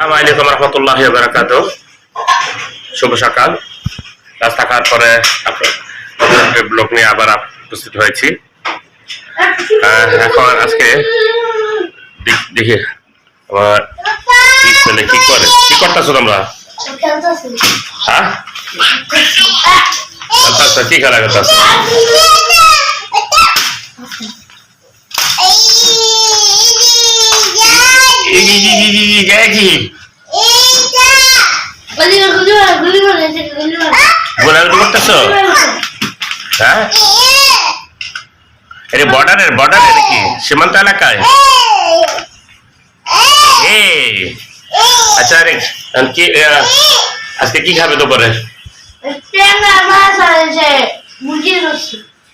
আলাইকুম রহমতুল্লাহ বারাকাত শুভ সকাল। রাস্তা খাওয়ার পরে ব্লগ নিয়ে আবার উপস্থিত হয়েছি। এখন আজকে দেখ- আমার ছেলে কি করে? কি করতেছো তোমরা? হ্যাঁ? আচ্ছা আচ্ছা কি খেলা করতেছো? কি গোলাগুলি করতেছো হ্যাঁ এটা বর্ডারের বর্ডারে নাকি সীমান্ত এলাকায় এ আচ্ছা আরে এখন কি আহ, আজকে কি খাবে দুপুরে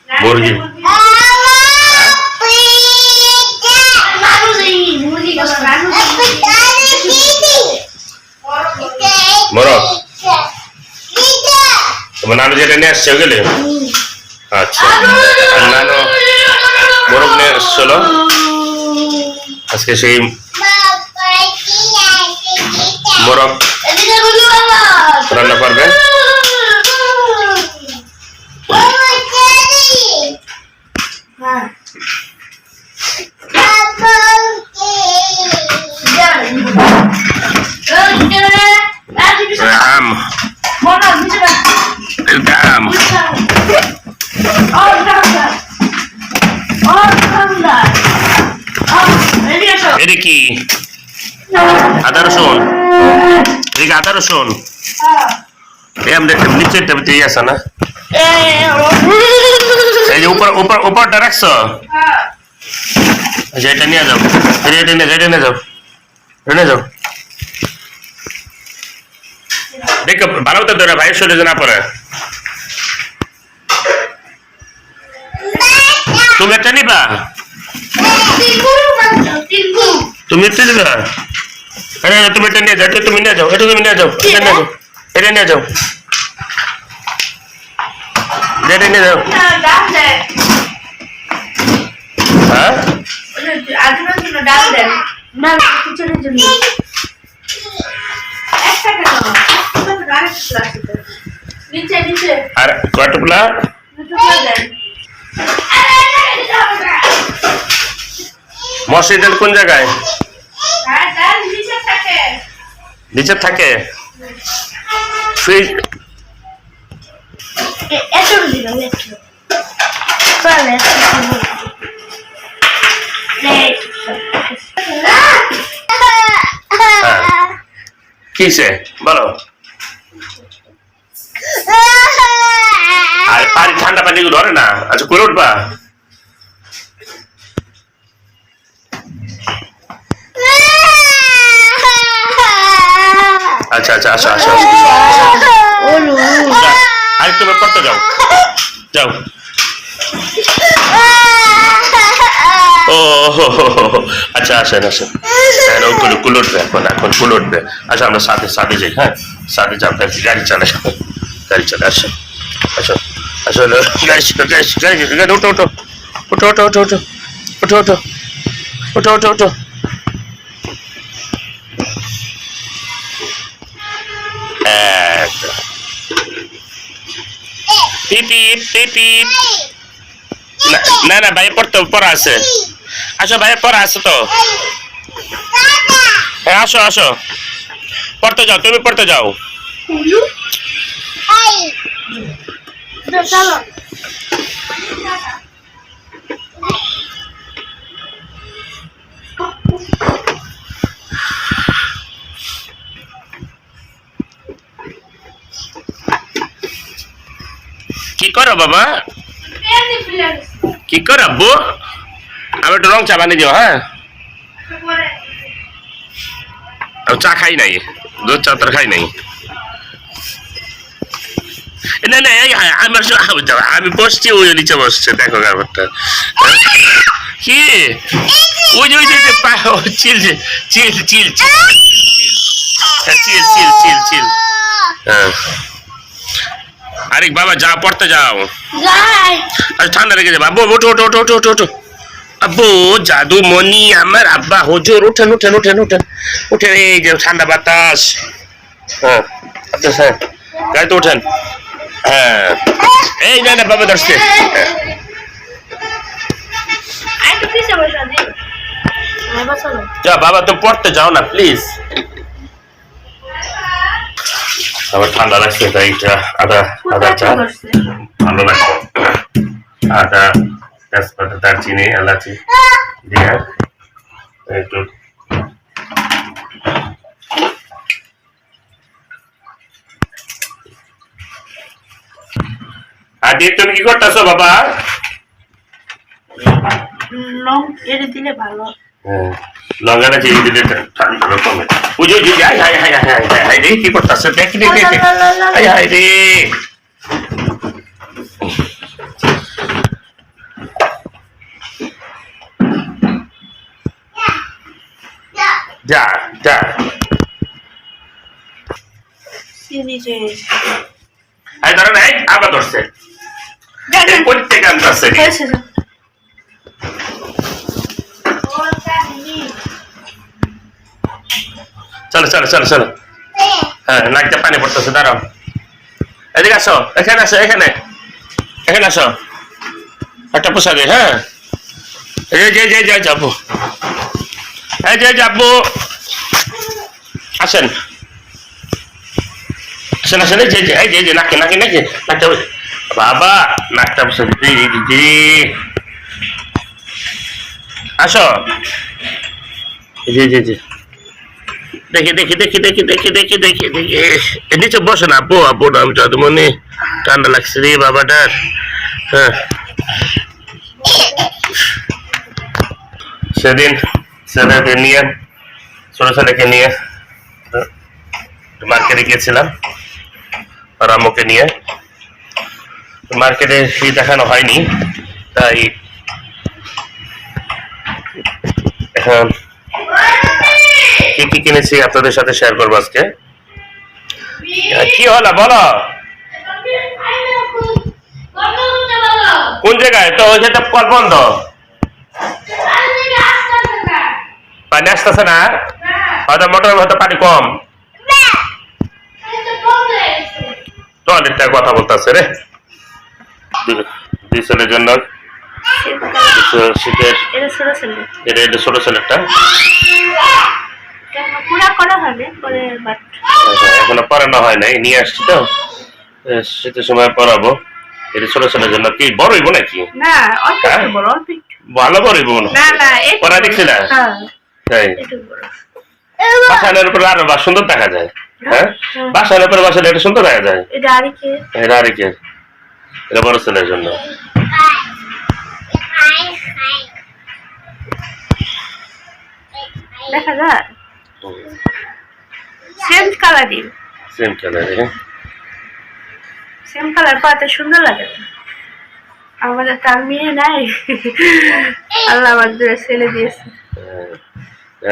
মুরগি মোরগ নানু যেটা নিয়ে আসছে গেলে আচ্ছা আর নানু মোরগ নিয়ে আসছিল আজকে সেই মোরগ এটা কি আদা রসুন এদিকে আদা রসুন নিচের টেবিতে আছে না? এই যে উপর উপর উপরটা রাখছো? আচ্ছা এটা নিয়ে যাও। এটা নিয়ে যাও, এটা নিয়ে যাও। এটা নিয়ে যাও। তুমি একটা নিবা? তুমি একটা নিবা আরে তুমি এটা নিয়ে যাও এটা তুমি নিয়ে যাও এটা তুমি নিয়ে যাও এটা নিয়ে যাও এটা নিয়ে যাও হ্যাঁ আর দেন মসজিদের কোন জায়গায়? হ্যাঁ নিচে থাকে। ফ্রিজ চলে কিসে বলো। আর পানি ঠান্ডা পানি ধরে না। আচ্ছা করে উঠবা। আচ্ছা আচ্ছা আসো আসো আসো। যাও, আর যাও। যাও। ও। আচ্ছা আসেন আসেন। হ্যাঁ ওগুলো কুল উঠবে এখন এখন কুল উঠবে আচ্ছা আমরা সাথে সাথে যাই হ্যাঁ? সাথে যাও গাড়ি গাড়ি চালাই গাড়ি চালাই আসো আসো আসো হলো, গাড়ি গাড়ি গাড়ি গাড়ি ওঠো ওঠো। ওঠো ওঠো ওঠো ওঠো ওঠো ওঠো ওঠো ওঠো ওঠো। না- না ভাই পড়তে পড়া আছে। আসো ভাই পড়া আসো তো। হ্যাঁ আসো আসো। পড়তে যাও তুমি পড়তে যাও। করো বাবা? কি করো আব্বু? আমি একটু রং চা বানিয়ে দিও হ্যাঁ? চা খাই নাই দুধ চা তোর খাই নাই। না না এই আমার সব- আমি বসছি ওই নিচে বসছে দেখো ব্যাপারটা। কি? ওই যে ওই যে- চিল চিল চিল হ্যাঁ, চিল চিল চিল চিল। হ্যাঁ। আরে বাবা যা পড়তে যাও। আচ্ছা ঠান্ডা লেগে যাবে। আব্বু ওঠো ওঠো ওঠো ওঠো ওঠো আব্বু জাদু মনি আমার আব্বা হুজুর উঠেন উঠেন উঠেন উঠেন। উঠেন এই যে ঠান্ডা বাতাস। হ্যাঁ আচ্ছা স্যার গাড়িতে উঠেন। হ্যাঁ। এই না না বাবা বসানো যা বাবা তুমি পড়তে যাও না প্লিজ আমার ঠান্ডা লাগছে তাই এটা আদা আদা চা করছে ভালো লাগছে আদা তেজপাতা দারচিনি এলাচি দিয়ে একটু আর দিয়ে তুমি কি করতেছো বাবা লং এড়ে দিলে ভালো হ্যাঁ, লঙ্কাটা চিনি দিলে ঠান্ডা কমে বুঝে বুঝে আয় হায় হায় হায় হায় হায় রে কি করতেছে দেখ রে রে আয় হায় রে যা যা আয় ধরেন আয় আবার ধরছে প্রত্যেক আনতে চলো চলো চলো চলো হ্যাঁ নাকতে পানি পড়তেছে দাঁড়াও এদিকে আসো এখানে আসো এখানে এখানে আসো একটা পোষা হ্যাঁ এই যে যে যে যাব এই যে যাব আসেন আসেন আসেন এই যে যে এই যে যে নাকে নাকে নাকে নাকটা বাবা নাকটা বসে দিদি দিদি আসো যে যে যে দেখি দেখি দেখি দেখি দেখি দেখি দেখি দেখি। নিচে বসে না আপু আপু নাম যদমনি ঠান্ডা লাগছে রে, বাবাটার। হ্যাঁ। সেদিন ছেলেকে নিয়ে, ছোট ছেলেকে নিয়ে, মার্কেটে গিয়েছিলাম, আর আম্মুকে নিয়ে। মার্কেটে সেই দেখানো হয়নি, তাই এখন কি কি কিনেছি আপনাদের সাথে শেয়ার করব আজকে? কি হলো বলো। কোন জায়গায়? তো ওই কল বন্ধ পানি আসতেছে না? হয়তো মোটর হয়তো পানি কম। টয়লেটটার কথা বলতেছে রে। দুই- ছেলের জন্য। শীতের এটা ছোট ছেলে। পুরা করা হবে পরে বাট আচ্ছা, এখনও পড়ানো হয় নাই নিয়ে আসছি তো। শীতের সময় পড়াবো। এটা ছোট ছেলের জন্য কি বড় হইব নাকি? না অল্প হ্যাঁ? বড় অল্প ভালো বড় হইব হয়। না না পড়া দেখছি না? হ্যাঁ। বড়। বাসানের উপরে আরও বা সুন্দর দেখা যায়। হ্যাঁ? হ্যাঁ। বাসানের উপরে বাসালে এটা সুন্দর দেখা যায়। এটা আর কি এটা এটা বড় ছেলের জন্য। দেখা যায়। সেম কালারই সেম কালার সেম কালার পাতে সুন্দর লাগে। আমাদের তার মেয়ে নাই। আল্লাহ আমাদের ছেলে দিয়েছে।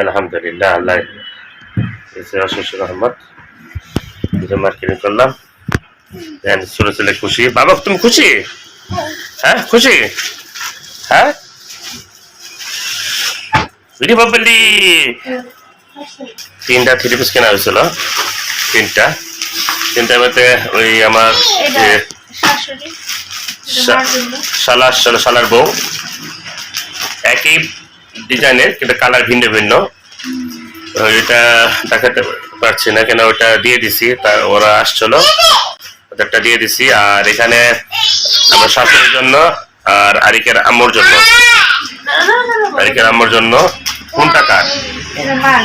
আলহামদুলিল্লাহ আল্লাহ অশেষ রহমত। মার্কেটিং করলাম। ছেলে খুশি। বাবা তুমি খুশি? হ্যাঁ খুশি? হ্যাঁ? বিড়ি বাবলি? তিনটা থ্রি পিস কেনা হয়েছিল তিনটা তিনটার মধ্যে ওই আমার শালার শালার বউ একই ডিজাইনের কিন্তু কালার ভিন্ন ভিন্ন এটা দেখাতে পারছি না কেন ওটা দিয়ে দিছি তা ওরা আসছিল ওদেরটা দিয়ে দিছি আর এখানে আমার শাশুড়ির জন্য আর আরিকের আম্মুর জন্য আরিকের আম্মুর জন্য কোনটা কার এটা মার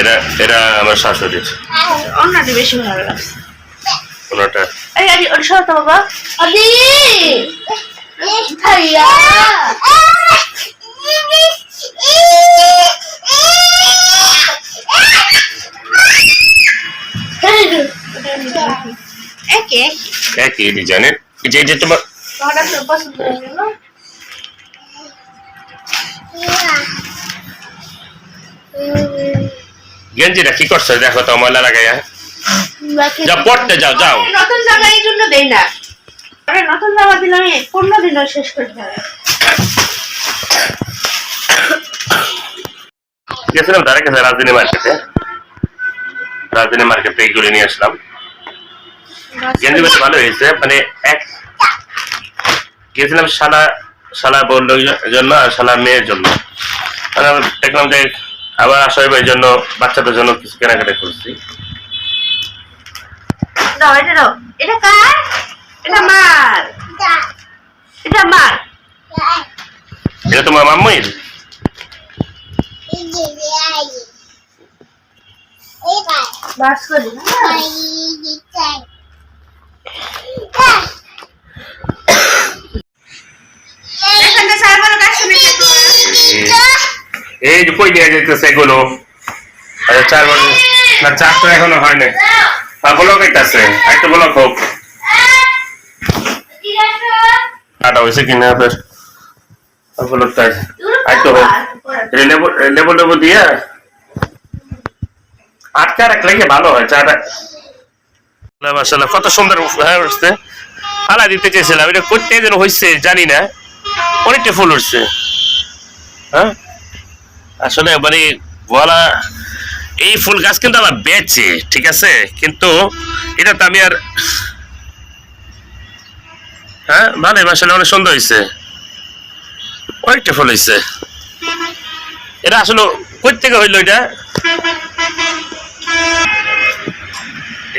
এরা এরা আমার শাশুড়ির। অন্যটি বেশি ভালো লাগছে। কোনটা? এই আদি ওটা সরো তো বাবা। আদি! ভাইয়া। একে একই ডিজাইনের যে যে তোমার তোমার পছন্দ গেল গেঞ্জিটা কি করছ? দেখো তো ময়লা লাগাইয়া যাও পড়তে যাও যাও। নতুন জামা এই জন্য দেই না। আরে নতুন জামা দিলে আমি পনেরো দিনও শেষ করতে হবে। গেছিলাম তার কাছে রাজধানী মার্কেটে রাজধানী মার্কেটে এইগুলো নিয়ে আসলাম। গেঞ্জি বেশ ভালো হয়েছে মানে এক গেছিলাম শালা শালা বলল জন্য আর শালা মেয়ের জন্য। মানে দেখলাম যে আবার এই জন্য বাচ্চাদের জন্য কিছু কেনাকাটা করছি। দাও এটা দাও। এটা কার? এটা মার। এটা মার। এটা তোমার মাম্মির? বাস করি। এই যে কই নিয়ে যেতেছে এগুলো? চার না, চার তো এখনও হয় না ব্লক আছে একটা ব্লক হোক। কাটা হয়েছে কিনা ফের হোক। দিয়ে? আটকা রাখলে কি ভালো হয়, চাটা। মাসাল্লাহ কত সুন্দর উঠছে। হালা দিতে চেয়েছিলাম, এটা করতে যেন জানি না। অনেকটা ফুল উঠছে। হ্যাঁ? আসলে মানে বলা, এই ফুল গাছ কিন্তু আমার বেচে, ঠিক আছে? কিন্তু এটা তো আমি আর হ্যাঁ? ভালো আসলে অনেক সুন্দর হয়েছে অনেকটা ফুল হয়েছে এটা আসলে কই থেকে হইল এটা?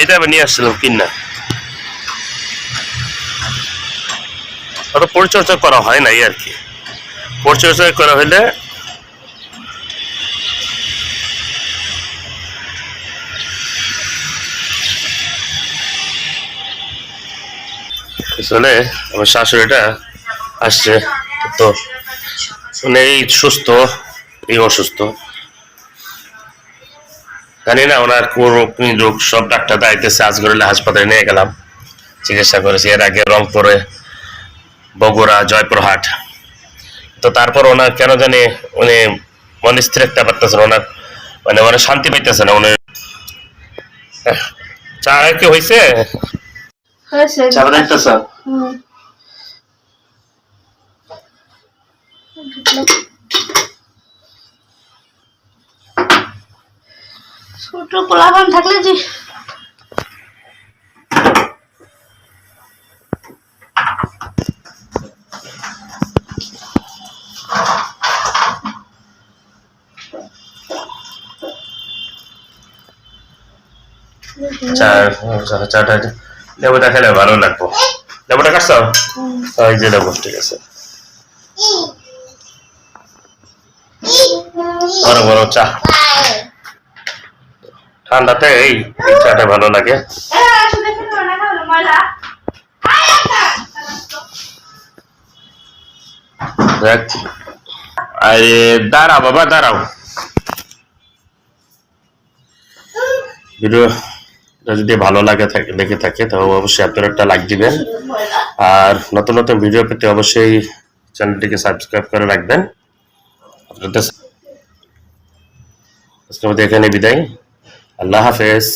এটা আবার নিয়ে আসছিলাম কিনা। অত পরিচর্যা করা হয় নাই আর কি। পরিচর্যা করা হইলে আসলে আমার শাশুড়িটা আসছে। তো মানে এই সুস্থ, এই অসুস্থ। জানি না ওনার কোন রোগ সব ডাক্তার দাইতেছে আজগরলে হাসপাতালে নিয়ে গেলাম। চিকিৎসা করেছি, এর আগে রংপুরে, বগুড়া, জয়পুরহাট। তো তারপর ওনার কেন জানি উনি মনে স্থির রাখতে পারতেছে না, ওনার মানে ওনার শান্তি পাইতেছে না, উনি চা কি হয়েছে হয়েছে চা দেখতেছ হুম। ছোট পোলাপান থাকলে যে চা চা- চাটা লেবুটা খেলে ভালো লাগবো। লেবুটা কাটছ? এই যে লেবু ঠিক আছে। বড় বড় চা। ঠান্ডাতে এই চাটা ভালো লাগে। আরে দাঁড়াও বাবা দাঁড়াও। ভিডিও যদি ভালো লাগে লেগে থাকে, তো অবশ্যই আপনারা একটা লাইক দিবেন। আর নতুন নতুন ভিডিও পেতে অবশ্যই চ্যানেলটিকে সাবস্ক্রাইব করে রাখবেন। আপনাদের আজকের মধ্যে এখানে বিদায়। আল্লাহ হাফেজ।